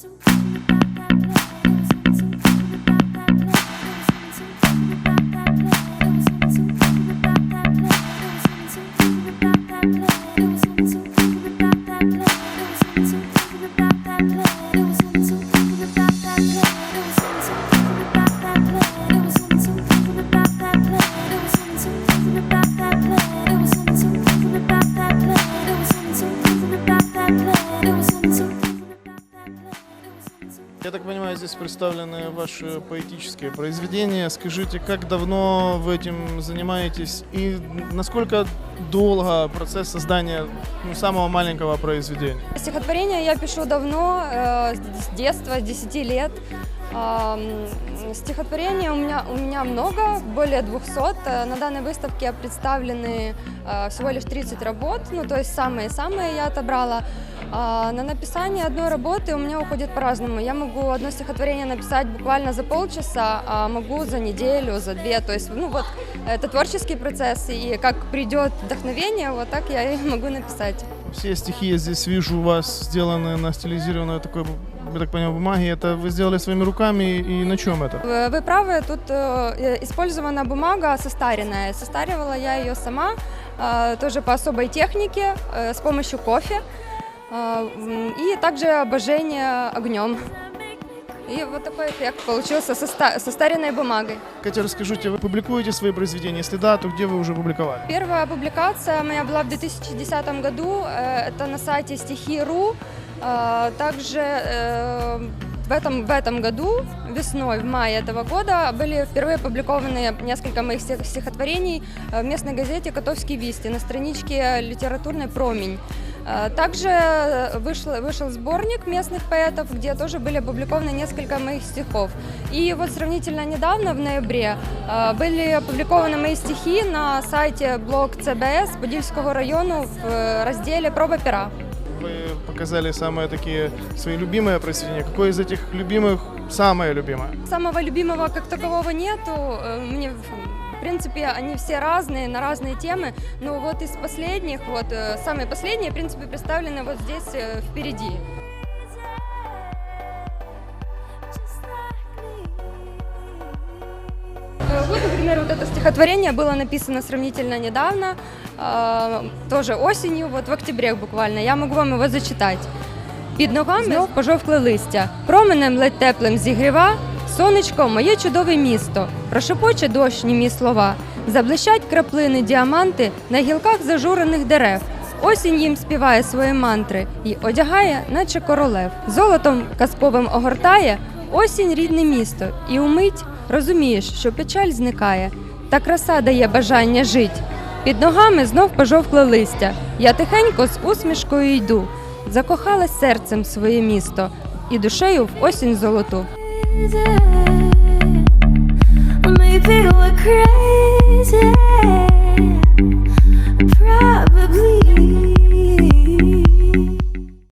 Я здесь представлены ваши поэтические произведения. Скажите, как давно вы этим занимаетесь и насколько долго процесс создания ну, самого маленького произведения? Стихотворение я пишу давно, э, с детства, с 10 лет. Ам, Стихотворений у меня, у меня много, более 200. Э, На данной выставке представлены э, всего лишь 30 работ, ну то есть самые-самые я отобрала. А На написание одной работы у меня уходит по-разному. Я могу одно стихотворение написать буквально за полчаса, а могу за неделю, за две. То есть, ну вот, это творческий процесс, и как придет вдохновение, вот так я и могу написать. Все стихи я здесь вижу у вас сделаны на стилизированной такой, я так понимаю, бумаге. Это вы сделали своими руками и на чем это? Э, Вы правы, тут э, использована бумага состаренная. Состаривала я ее сама, э, тоже по особой технике, э, с помощью кофе. М, И также обожжение огнем. И вот такой эффект получился со ста- состаренной бумагой. Катя, расскажите, вы публикуете свои произведения? Если да, то где вы уже публиковали? Первая публикация моя была в 2010 году. э, Это на сайте стихи.ру. Э, Также э, в этом, в этом году, весной, в мае этого года, были впервые опубликованы несколько моих стих- стихотворений в местной газете «Котовский вести» на страничке литературной «Промень». Э, Также э, вышел, вышел сборник местных поэтов, где тоже были опубликованы несколько моих стихов. И вот сравнительно недавно, в ноябре, э, были опубликованы мои стихи на сайте блог ЦБС Подільського району в э, разделе «Проба пера». Вы показали самые такие свои любимые произведения. Какое из этих любимых самое любимое? Самого любимого как такового нету. Э, Мне, в принципе, они все разные, на разные темы. Но вот из последних, вот э, самые последние, в принципе, представлены вот здесь э, впереди. Э, Вот, например, вот это стихотворение было написано сравнительно недавно, э, тоже осенью, вот в октябре буквально. Я могу вам его зачитать. Під ногами знов пожовкле листя, променем ледь теплим зігріва, сонечко, моє чудове місто, прошепоче дощ німі слова, заблищать краплини діаманти на гілках зажурених дерев. Осінь їм співає свої мантри і одягає, наче королев. Золотом казковим огортає осінь рідне місто, і умить розумієш, що печаль зникає, та краса дає бажання жить. Під ногами знов пожовкле листя. Я тихенько з усмішкою йду. Закохалась серцем своє місто і душею в осінь золоту. crazy. Maybe we're crazy.